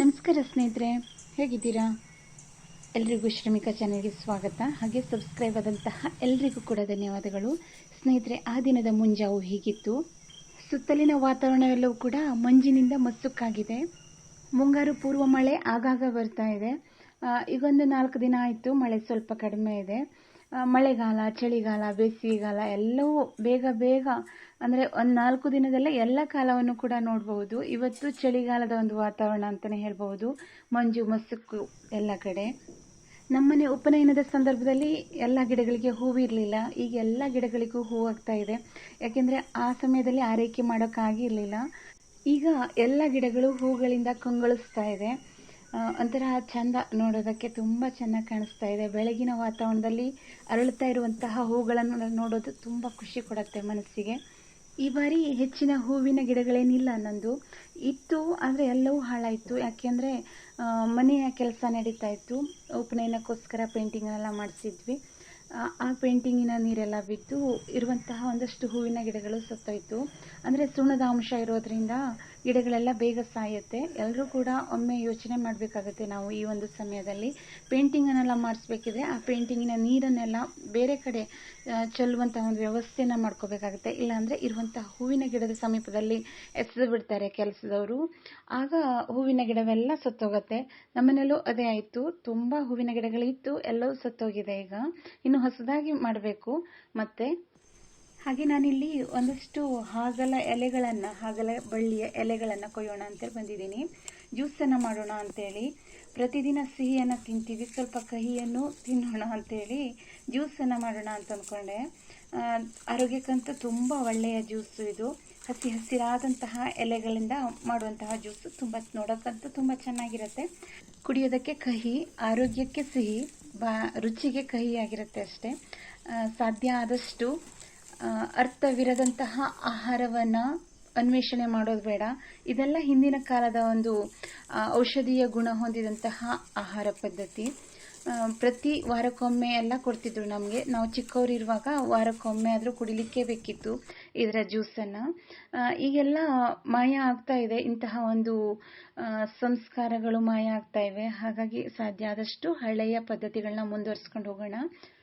ನಮಸ್ಕಾರ ಸ್ನೇಹಿತರೆ, ಹೇಗಿದ್ದೀರಾ? ಎಲ್ರಿಗೂ ಶ್ರಮಿಕ ಚಾನೆಲ್ಗೆ ಸ್ವಾಗತ. ಹಾಗೆ ಸಬ್ಸ್ಕ್ರೈಬ್ ಆದಂತಹ ಎಲ್ರಿಗೂ ಕೂಡ ಧನ್ಯವಾದಗಳು. ಸ್ನೇಹಿತರೆ, ಆ ದಿನದ ಮುಂಜಾವು ಹೀಗಿತ್ತು? ಸುತ್ತಲಿನ ವಾತಾವರಣವೆಲ್ಲವೂ ಕೂಡ ಮಂಜಿನಿಂದ ಮಸುಕಾಗಿದೆ. ಮುಂಗಾರು ಪೂರ್ವ ಮಳೆ ಆಗಾಗ ಬರ್ತಾ ಇದೆ. ಈಗೊಂದು ನಾಲ್ಕು ದಿನ ಆಯಿತು, ಮಳೆ ಸ್ವಲ್ಪ ಕಡಿಮೆ ಇದೆ. ಮಳೆಗಾಲ, ಚಳಿಗಾಲ, ಬೇಸಿಗೆಗಾಲ ಎಲ್ಲವೂ ಬೇಗ ಬೇಗ, ಅಂದರೆ ಒಂದು ನಾಲ್ಕು ದಿನದಲ್ಲೇ ಎಲ್ಲ ಕಾಲವನ್ನು ಕೂಡ ನೋಡಬಹುದು. ಇವತ್ತು ಚಳಿಗಾಲದ ಒಂದು ವಾತಾವರಣ ಅಂತಲೇ ಹೇಳ್ಬೋದು ಮಂಜು, ಮಸುಕು ಎಲ್ಲ ಕಡೆ. ನಮ್ಮನೆ ಉಪನಯನದ ಸಂದರ್ಭದಲ್ಲಿ ಎಲ್ಲ ಗಿಡಗಳಿಗೆ ಹೂವಿರಲಿಲ್ಲ ಈಗ ಎಲ್ಲ ಗಿಡಗಳಿಗೂ ಹೂ ಆಗ್ತಾ ಇದೆ. ಯಾಕೆಂದರೆ ಆ ಸಮಯದಲ್ಲಿ ಆರೈಕೆ ಮಾಡೋಕ್ಕಾಗಿರಲಿಲ್ಲ ಈಗ ಎಲ್ಲ ಗಿಡಗಳು ಹೂಗಳಿಂದ ಕಂಗೊಳಿಸ್ತಾ ಇದೆ. ಒಂಥರ ಚಂದ ನೋಡೋದಕ್ಕೆ ತುಂಬ ಚೆನ್ನಾಗಿ ಕಾಣಿಸ್ತಾ ಇದೆ. ಬೆಳಗಿನ ವಾತಾವರಣದಲ್ಲಿ ಅರಳುತ್ತಾ ಇರುವಂತಹ ಹೂಗಳನ್ನು ನೋಡೋದು ತುಂಬ ಖುಷಿ ಕೊಡುತ್ತೆ ಮನಸ್ಸಿಗೆ. ಈ ಬಾರಿ ಹೆಚ್ಚಿನ ಹೂವಿನ ಗಿಡಗಳೇನಿಲ್ಲ ನಂದು. ಇತ್ತು ಆದರೆ ಎಲ್ಲವೂ ಹಾಳಾಯಿತು. ಯಾಕೆಂದರೆ ಮನೆಯ ಕೆಲಸ ನಡೀತಾ ಇತ್ತು. ಉಪನಯನಕ್ಕೋಸ್ಕರ ಪೇಂಟಿಂಗ್ನೆಲ್ಲ ಮಾಡಿಸಿದ್ವಿ. ಆ- ಪೇಂಟಿಂಗಿನ ನೀರೆಲ್ಲ ಬಿದ್ದು ಇರುವಂತಹ ಒಂದಷ್ಟು ಹೂವಿನ ಗಿಡಗಳು ಸತ್ತೋಯ್ತು. ಅಂದರೆ ಸುಣ್ಣದ ಅಂಶ ಇರೋದ್ರಿಂದ ಗಿಡಗಳೆಲ್ಲ ಬೇಗ ಸಾಯುತ್ತೆ. ಎಲ್ಲರೂ ಕೂಡ ಒಮ್ಮೆ ಯೋಚನೆ ಮಾಡಬೇಕಾಗುತ್ತೆ ನಾವು ಈ ಒಂದು ಸಮಯದಲ್ಲಿ. ಪೇಂಟಿಂಗನ್ನೆಲ್ಲ ಮಾಡಿಸ್ಬೇಕಿದ್ರೆ ಆ ಪೇಂಟಿಂಗಿನ ನೀರನ್ನೆಲ್ಲ ಬೇರೆ ಕಡೆ ಚೆಲ್ಲುವಂಥ ಒಂದು ವ್ಯವಸ್ಥೆನ ಮಾಡ್ಕೋಬೇಕಾಗುತ್ತೆ. ಇಲ್ಲಾಂದರೆ ಇರುವಂಥ ಹೂವಿನ ಗಿಡದ ಸಮೀಪದಲ್ಲಿ ಎಸೆದು ಬಿಡ್ತಾರೆ ಕೆಲಸದವರು. ಆಗ ಹೂವಿನ ಗಿಡವೆಲ್ಲ ಸತ್ತೋಗುತ್ತೆ. ನಮ್ಮನೆಯಲ್ಲೂ ಅದೇ ಆಯಿತು. ತುಂಬ ಹೂವಿನ ಗಿಡಗಳಿತ್ತು. ಎಲ್ಲವೂ ಸತ್ತೋಗಿದೆ ಈಗ. ಇನ್ನು ಹೊಸದಾಗಿ ಮಾಡಬೇಕು. ಮತ್ತೆ ಹಾಗೆ ನಾನಿಲ್ಲಿ ಒಂದಷ್ಟು ಹಾಗಲ ಎಲೆಗಳನ್ನು, ಹಾಗಲ ಬಳ್ಳಿಯ ಎಲೆಗಳನ್ನು ಕೊಯ್ಯೋಣ ಅಂತೇಳಿ ಬಂದಿದ್ದೀನಿ. ಜ್ಯೂಸನ್ನು ಮಾಡೋಣ ಅಂತೇಳಿ. ಪ್ರತಿದಿನ ಸಿಹಿಯನ್ನು ತಿಂತೀವಿ. ಸ್ವಲ್ಪ ಕಹಿಯನ್ನು ತಿನ್ನೋಣ ಅಂತೇಳಿ ಜ್ಯೂಸನ್ನು ಮಾಡೋಣ ಅಂತ ಅಂದ್ಕೊಂಡೆ. ಆರೋಗ್ಯಕ್ಕಂತೂ ತುಂಬ ಒಳ್ಳೆಯ ಜ್ಯೂಸು ಇದು. ಹಸಿ ಹಸಿರಾದಂತಹ ಎಲೆಗಳಿಂದ ಮಾಡುವಂತಹ ಜ್ಯೂಸು ತುಂಬ ನೋಡೋಕ್ಕಂತೂ ತುಂಬ ಚೆನ್ನಾಗಿರುತ್ತೆ. ಕುಡಿಯೋದಕ್ಕೆ ಕಹಿ, ಆರೋಗ್ಯಕ್ಕೆ ಸಿಹಿ, ಬಾ, ರುಚಿಗೆ ಕಹಿಯಾಗಿರುತ್ತೆ ಅಷ್ಟೇ. ಸಾಧ್ಯ ಆದಷ್ಟು ಅರ್ಥವಿರದಂತಹ ಆಹಾರವನ್ನು ಅನ್ವೇಷಣೆ ಮಾಡೋದು ಬೇಡ. ಇದೆಲ್ಲ ಹಿಂದಿನ ಕಾಲದ ಒಂದು ಔಷಧೀಯ ಗುಣ ಹೊಂದಿದಂತಹ ಆಹಾರ ಪದ್ಧತಿ. ಪ್ರತಿ ವಾರಕ್ಕೊಮ್ಮೆ ಎಲ್ಲ ಕೊಡ್ತಿದ್ರು ನಮಗೆ. ನಾವು ಚಿಕ್ಕವರಿರುವಾಗ ವಾರಕ್ಕೊಮ್ಮೆ ಆದರೂ ಕುಡಿಲಿಕ್ಕೆ ಬೇಕಿತ್ತು ಇದರ ಜ್ಯೂಸನ್ನು ಈಗೆಲ್ಲ ಮಾಯ ಆಗ್ತಾ ಇದೆ. ಇಂತಹ ಒಂದು ಸಂಸ್ಕಾರಗಳು ಮಾಯ ಆಗ್ತಾ ಇವೆ. ಹಾಗಾಗಿ ಸಾಧ್ಯ ಆದಷ್ಟು ಹಳೆಯ ಪದ್ಧತಿಗಳನ್ನ ಮುಂದುವರಿಸ್ಕೊಂಡು ಹೋಗೋಣ.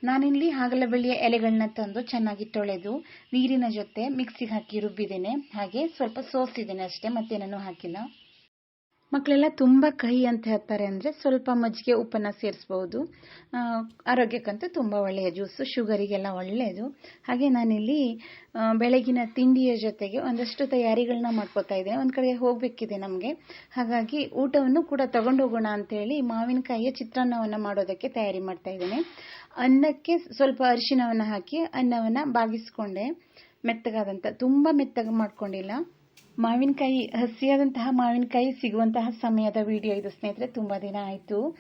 ನಾನಿಲ್ಲಿ ಹಾಗಲಬಳ್ಳಿಯ ಎಲೆಗಳನ್ನ ತಂದು ಚೆನ್ನಾಗಿ ತೊಳೆದು ನೀರಿನ ಜೊತೆ ಮಿಕ್ಸಿಗೆ ಹಾಕಿ ರುಬ್ಬಿದ್ದೇನೆ. ಹಾಗೆ ಸ್ವಲ್ಪ ಸೋಸಿದ್ದೇನೆ ಅಷ್ಟೇ ಮತ್ತೇನೂ ಹಾಕಿಲ್ಲ. ಮಕ್ಕಳೆಲ್ಲ ತುಂಬ ಕಹಿ ಅಂತ ಹೇಳ್ತಾರೆ ಅಂದರೆ ಸ್ವಲ್ಪ ಮಜ್ಜಿಗೆ ಉಪ್ಪನ್ನು ಸೇರಿಸ್ಬೋದು. ಆರೋಗ್ಯಕ್ಕಂತೂ ತುಂಬ ಒಳ್ಳೆಯ ಜ್ಯೂಸು ಶುಗರಿಗೆಲ್ಲ ಒಳ್ಳೆಯದು. ಹಾಗೆ ನಾನಿಲ್ಲಿ ಬೆಳಗಿನ ತಿಂಡಿಯ ಜೊತೆಗೆ ಒಂದಷ್ಟು ತಯಾರಿಗಳನ್ನ ಮಾಡ್ಕೋತಾ ಇದ್ದೇನೆ. ಒಂದು ಕಡೆ ಹೋಗಬೇಕಿದೆ ನಮಗೆ. ಹಾಗಾಗಿ ಊಟವನ್ನು ಕೂಡ ತಗೊಂಡು ಹೋಗೋಣ ಅಂತೇಳಿ ಮಾವಿನಕಾಯಿಯ ಚಿತ್ರಾನ್ನವನ್ನು ಮಾಡೋದಕ್ಕೆ ತಯಾರಿ ಮಾಡ್ತಾ ಇದ್ದೇನೆ. ಅನ್ನಕ್ಕೆ ಸ್ವಲ್ಪ ಅರಿಶಿನವನ್ನು ಹಾಕಿ ಅನ್ನವನ್ನು ಬಾಗಿಸ್ಕೊಂಡೆ. ಮೆತ್ತಗಾದಂಥ ತುಂಬ ಮೆತ್ತಗೆ ಮಾಡ್ಕೊಂಡಿಲ್ಲ. ಮಾವಿನಕಾಯಿ, ಹಸಿಯಾದಂತಹ ಮಾವಿನಕಾಯಿ ಸಿಗುವಂತಹ ಸಮಯದ ವಿಡಿಯೋ ಇದು ಸ್ನೇಹಿತರೆ, ತುಂಬ ದಿನ ಆಯಿತು.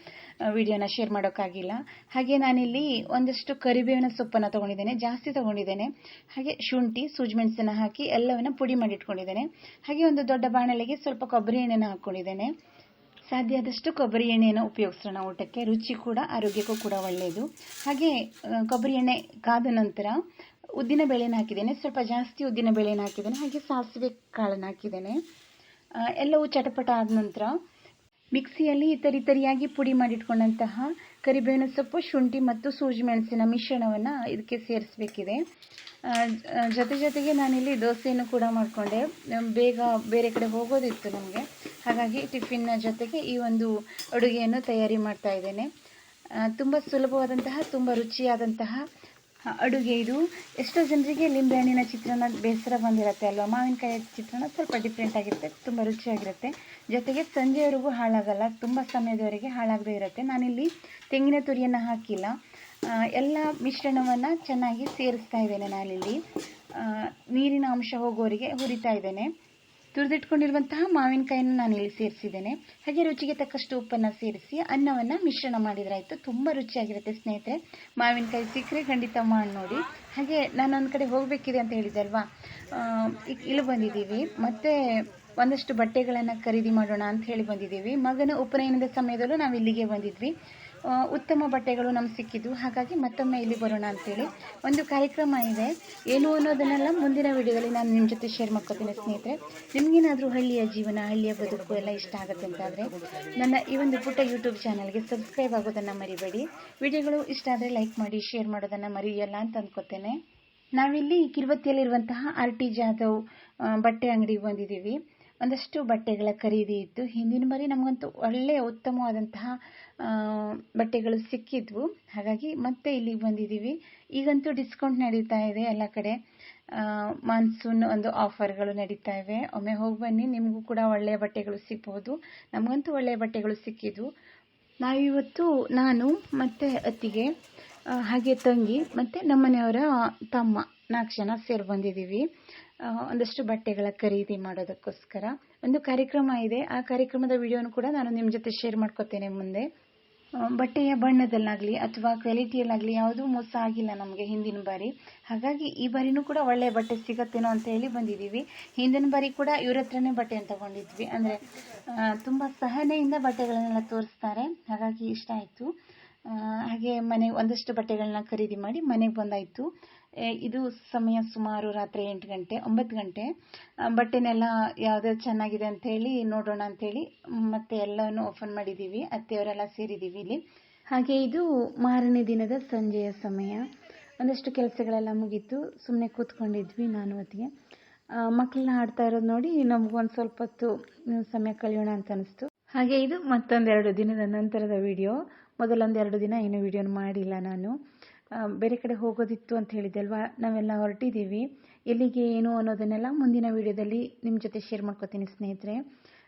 ವಿಡಿಯೋನ ಶೇರ್ ಮಾಡೋಕ್ಕಾಗಿಲ್ಲ. ಹಾಗೆ ನಾನಿಲ್ಲಿ ಒಂದಷ್ಟು ಕರಿಬೇವಿನ ಸೊಪ್ಪನ್ನು ತೊಗೊಂಡಿದ್ದೇನೆ, ಜಾಸ್ತಿ ತೊಗೊಂಡಿದ್ದೇನೆ. ಹಾಗೆ ಶುಂಠಿ ಸೂಜಿಮೆಣಸನ್ನು ಹಾಕಿ ಎಲ್ಲವನ್ನು ಪುಡಿ ಮಾಡಿ ಇಟ್ಕೊಂಡಿದ್ದೇನೆ ಹಾಗೆ ಒಂದು ದೊಡ್ಡ ಬಾಣಲೆಗೆ ಸ್ವಲ್ಪ ಕೊಬ್ಬರಿ ಎಣ್ಣೆನ ಹಾಕ್ಕೊಂಡಿದ್ದೇನೆ ಸಾಧ್ಯ ಆದಷ್ಟು ಕೊಬ್ಬರಿ ಎಣ್ಣೆಯನ್ನು ಉಪಯೋಗಿಸೋಣ ಊಟಕ್ಕೆ. ರುಚಿ ಕೂಡ, ಆರೋಗ್ಯಕ್ಕೂ ಕೂಡ ಒಳ್ಳೆಯದು ಹಾಗೆ ಕೊಬ್ಬರಿ ಎಣ್ಣೆ ಕಾದ ನಂತರ ಉದ್ದಿನ ಬೇಳೆನ ಹಾಕಿದ್ದೇನೆ. ಸ್ವಲ್ಪ ಜಾಸ್ತಿ ಉದ್ದಿನ ಬೇಳೆನ ಹಾಕಿದ್ದೇನೆ. ಹಾಗೆ ಸಾಸಿವೆ ಕಾಳನ್ನು ಹಾಕಿದ್ದೇನೆ. ಎಲ್ಲವೂ ಚಟಪಟ ಆದ ನಂತರ ಮಿಕ್ಸಿಯಲ್ಲಿ ತರಿ ತರಿಯಾಗಿ ಪುಡಿ ಮಾಡಿಟ್ಕೊಂಡಂತಹ ಕರಿಬೇವಿನ ಸೊಪ್ಪು, ಶುಂಠಿ ಮತ್ತು ಸೂಜಿ ಮೆಣಸಿನ ಮಿಶ್ರಣವನ್ನು ಇದಕ್ಕೆ ಸೇರಿಸಬೇಕಿದೆ. ಜೊತೆ ಜೊತೆಗೆ ನಾನಿಲ್ಲಿ ದೋಸೆಯನ್ನು ಕೂಡ ಮಾಡಿಕೊಂಡೆ. ಬೇಗ ಬೇರೆ ಕಡೆ ಹೋಗೋದಿತ್ತು ನಮಗೆ. ಹಾಗಾಗಿ ಟಿಫಿನ್ನ ಜೊತೆಗೆ ಈ ಒಂದು ಅಡುಗೆಯನ್ನು ತಯಾರಿ ಮಾಡ್ತಾ ಇದ್ದೇನೆ. ತುಂಬ ಸುಲಭವಾದಂತಹ, ತುಂಬ ರುಚಿಯಾದಂತಹ ಅಡುಗೆ ಇದು. ಎಷ್ಟೋ ಜನರಿಗೆ ಲಿಂಬೆಹಣ್ಣಿನ ಚಿತ್ರಾನ್ನ ಬೇಸರ ಬಂದಿರುತ್ತೆ ಅಲ್ವಾ? ಮಾವಿನಕಾಯಿ ಚಿತ್ರಾನ್ನ ಸ್ವಲ್ಪ ಡಿಫ್ರೆಂಟ್ ಆಗಿರುತ್ತೆ, ತುಂಬ ರುಚಿಯಾಗಿರುತ್ತೆ. ಜೊತೆಗೆ ಸಂಜೆವರೆಗೂ ಹಾಳಾಗಲ್ಲ, ತುಂಬ ಸಮಯದವರೆಗೆ ಹಾಳಾಗದೇ ಇರುತ್ತೆ. ನಾನಿಲ್ಲಿ ತೆಂಗಿನ ತುರಿಯನ್ನು ಹಾಕಿಲ್ಲ. ಎಲ್ಲ ಮಿಶ್ರಣವನ್ನು ಚೆನ್ನಾಗಿ ಸೇರಿಸ್ತಾ ಇದ್ದೇನೆ ನಾನಿಲ್ಲಿ. ನೀರಿನ ಅಂಶ ಹೋಗೋರಿಗೆ ಹುರಿತಾ ಇದ್ದೇನೆ. ತುರಿದಿಟ್ಕೊಂಡಿರುವಂತಹ ಮಾವಿನಕಾಯಿಯನ್ನು ನಾನು ಇಲ್ಲಿ ಸೇರಿಸಿದ್ದೇನೆ. ಹಾಗೆ ರುಚಿಗೆ ತಕ್ಕಷ್ಟು ಉಪ್ಪನ್ನು ಸೇರಿಸಿ ಅನ್ನವನ್ನು ಮಿಶ್ರಣ ಮಾಡಿದ್ರಾಯಿತು. ತುಂಬ ರುಚಿಯಾಗಿರುತ್ತೆ ಸ್ನೇಹಿತರೆ. ಮಾವಿನಕಾಯಿ ಸಿಕ್ಕರೆ ಖಂಡಿತ ಮಾಡಿ ನೋಡಿ. ಹಾಗೆ ನಾನು ಒಂದು ಕಡೆ ಹೋಗಬೇಕಿದೆ ಅಂತ ಹೇಳಿದೆ ಅಲ್ವಾ ಇಲ್ಲಿ ಬಂದಿದ್ದೀವಿ. ಮತ್ತು ಒಂದಷ್ಟು ಬಟ್ಟೆಗಳನ್ನು ಖರೀದಿ ಮಾಡೋಣ ಅಂತ ಹೇಳಿ ಬಂದಿದ್ದೀವಿ. ಮಗನ ಉಪನಯನದ ಸಮಯದಲ್ಲೂ ನಾವು ಇಲ್ಲಿಗೆ ಬಂದಿದ್ವಿ. ಉತ್ತಮ ಬಟ್ಟೆಗಳು ನಮ್ಗೆ ಸಿಕ್ಕಿದ್ದು. ಹಾಗಾಗಿ ಮತ್ತೊಮ್ಮೆ ಇಲ್ಲಿ ಬರೋಣ ಅಂತೇಳಿ. ಒಂದು ಕಾರ್ಯಕ್ರಮ ಇದೆ. ಏನು ಅನ್ನೋದನ್ನೆಲ್ಲ ಮುಂದಿನ ವಿಡಿಯೋದಲ್ಲಿ ನಾನು ನಿಮ್ಮ ಜೊತೆ ಶೇರ್ ಮಾಡ್ಕೊತೀನಿ ಸ್ನೇಹಿತರೆ. ನಿಮಗೇನಾದರೂ ಹಳ್ಳಿಯ ಜೀವನ, ಹಳ್ಳಿಯ ಬದುಕು ಎಲ್ಲ ಇಷ್ಟ ಆಗುತ್ತೆ ಅಂತಾದರೆ ನನ್ನ ಈ ಒಂದು ಪುಟ್ಟ ಯೂಟ್ಯೂಬ್ ಚಾನಲ್ಗೆ ಸಬ್ಸ್ಕ್ರೈಬ್ ಆಗೋದನ್ನು ಮರಿಬೇಡಿ. ವಿಡಿಯೋಗಳು ಇಷ್ಟ ಆದರೆ ಲೈಕ್ ಮಾಡಿ ಶೇರ್ ಮಾಡೋದನ್ನು ಮರೆಯಲ್ಲ ಅಂತ ಅಂದ್ಕೋತೇನೆ ನಾವಿಲ್ಲಿ ಕಿರುವತ್ತಿಯಲ್ಲಿರುವಂತಹ ಆರ್ ಟಿ ಜಾಧವ್ ಬಟ್ಟೆ ಅಂಗಡಿಗೆ ಬಂದಿದ್ದೀವಿ. ಒಂದಷ್ಟು ಬಟ್ಟೆಗಳ ಖರೀದಿ ಇತ್ತು. ಹಿಂದಿನ ಬಾರಿ ನಮಗಂತೂ ಒಳ್ಳೆಯ ಉತ್ತಮವಾದಂತಹ ಬಟ್ಟೆಗಳು ಸಿಕ್ಕಿದ್ವು. ಹಾಗಾಗಿ ಮತ್ತೆ ಇಲ್ಲಿಗೆ ಬಂದಿದ್ದೀವಿ. ಈಗಂತೂ ಡಿಸ್ಕೌಂಟ್ ನಡೀತಾ ಇದೆ ಎಲ್ಲ ಕಡೆ. ಮಾನ್ಸೂನ್ ಒಂದು ಆಫರ್ಗಳು ನಡೀತಾ ಇವೆ. ಒಮ್ಮೆ ಹೋಗಿ ಬನ್ನಿ, ನಿಮಗೂ ಕೂಡ ಒಳ್ಳೆಯ ಬಟ್ಟೆಗಳು ಸಿಗ್ಬೋದು ನಮಗಂತೂ ಒಳ್ಳೆಯ ಬಟ್ಟೆಗಳು ಸಿಕ್ಕಿದ್ವು. ನಾವಿವತ್ತು, ನಾನು ಮತ್ತು ಅತ್ತಿಗೆ ಹಾಗೆ ತಂಗಿ ಮತ್ತು ನಮ್ಮನೆಯವರ ತಮ್ಮ ನಾಲ್ಕು ಜನ ಸೇರಿ ಬಂದಿದ್ದೀವಿ. ಒಂದಷ್ಟು ಬಟ್ಟೆಗಳ ಖರೀದಿ ಮಾಡೋದಕ್ಕೋಸ್ಕರ ಒಂದು ಕಾರ್ಯಕ್ರಮ ಇದೆ. ಆ ಕಾರ್ಯಕ್ರಮದ ವಿಡಿಯೋನು ಕೂಡ ನಾನು ನಿಮ್ಮ ಜೊತೆ ಶೇರ್ ಮಾಡ್ಕೋತೇನೆ ಮುಂದೆ. ಬಟ್ಟೆಯ ಬಣ್ಣದಲ್ಲಾಗಲಿ ಅಥವಾ ಕ್ವಾಲಿಟಿಯಲ್ಲಾಗಲಿ ಯಾವುದೂ ಮೋಸ ಆಗಿಲ್ಲ ನಮಗೆ ಹಿಂದಿನ ಬಾರಿ. ಹಾಗಾಗಿ ಈ ಬಾರಿನೂ ಕೂಡ ಒಳ್ಳೆಯ ಬಟ್ಟೆ ಸಿಗತ್ತೇನೋ ಅಂತ ಹೇಳಿ ಬಂದಿದ್ದೀವಿ. ಹಿಂದಿನ ಬಾರಿ ಕೂಡ ಇವ್ರ ಹತ್ರನೇ ಬಟ್ಟೆಯನ್ನು ತಗೊಂಡಿದ್ವಿ. ಅಂದರೆ ತುಂಬ ಸಹನೆಯಿಂದ ಬಟ್ಟೆಗಳನ್ನೆಲ್ಲ ತೋರಿಸ್ತಾರೆ. ಹಾಗಾಗಿ ಇಷ್ಟ ಆಯಿತು. ಹಾಗೆ ಮನೆ ಒಂದಷ್ಟು ಬಟ್ಟೆಗಳನ್ನ ಖರೀದಿ ಮಾಡಿ ಮನೆಗೆ ಬಂದಾಯಿತು. ಇದು ಸಮಯ ಸುಮಾರು ರಾತ್ರಿ ಎಂಟು ಗಂಟೆ, ಒಂಬತ್ತು ಗಂಟೆ. ಬಟ್ಟೆನೆಲ್ಲ ಯಾವ್ದು ಚೆನ್ನಾಗಿದೆ ಅಂತ ಹೇಳಿ ನೋಡೋಣ ಅಂತೇಳಿ ಮತ್ತೆ ಎಲ್ಲವನ್ನು ಓಪನ್ ಮಾಡಿದ್ದೀವಿ ಅತ್ತೆಯವರೆಲ್ಲ ಸೇರಿದ್ದೀವಿ ಇಲ್ಲಿ. ಹಾಗೆ ಇದು ಮಾರನೇ ದಿನದ ಸಂಜೆಯ ಸಮಯ. ಒಂದಷ್ಟು ಕೆಲಸಗಳೆಲ್ಲ ಮುಗೀತು. ಸುಮ್ಮನೆ ಕೂತ್ಕೊಂಡಿದ್ವಿ ನಾನು ಹೊತ್ತಿಗೆ ಮಕ್ಕಳನ್ನ ಆಡ್ತಾ ಇರೋದು ನೋಡಿ ನಮಗೊಂದು ಸ್ವಲ್ಪ ಹೊತ್ತು ಸಮಯ ಕಳೆಯೋಣ ಅಂತ ಅನಿಸ್ತು. ಹಾಗೆ ಇದು ಮತ್ತೊಂದೆರಡು ದಿನದ ನಂತರದ ವಿಡಿಯೋ. ಮೊದಲೊಂದೆರಡು ದಿನ ಏನು ವಿಡಿಯೋನ ಮಾಡಿಲ್ಲ ನಾನು. ಬೇರೆ ಕಡೆ ಹೋಗೋದಿತ್ತು ಅಂತ ಹೇಳಿದ್ದೆ ಅಲ್ವಾ? ನಾವೆಲ್ಲ ಹೊರಟಿದ್ದೀವಿ. ಎಲ್ಲಿಗೆ, ಏನು ಅನ್ನೋದನ್ನೆಲ್ಲ ಮುಂದಿನ ವಿಡಿಯೋದಲ್ಲಿ ನಿಮ್ಮ ಜೊತೆ ಶೇರ್ ಮಾಡ್ಕೋತೀನಿ ಸ್ನೇಹಿತರೆ.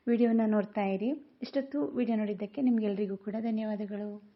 ವಿಡಿಯೋನ ನೋಡ್ತಾ ಇರಿ. ಇಷ್ಟೊತ್ತು ವಿಡಿಯೋ ನೋಡಿದ್ದಕ್ಕೆ ನಿಮಗೆಲ್ರಿಗೂ ಕೂಡ ಧನ್ಯವಾದಗಳು.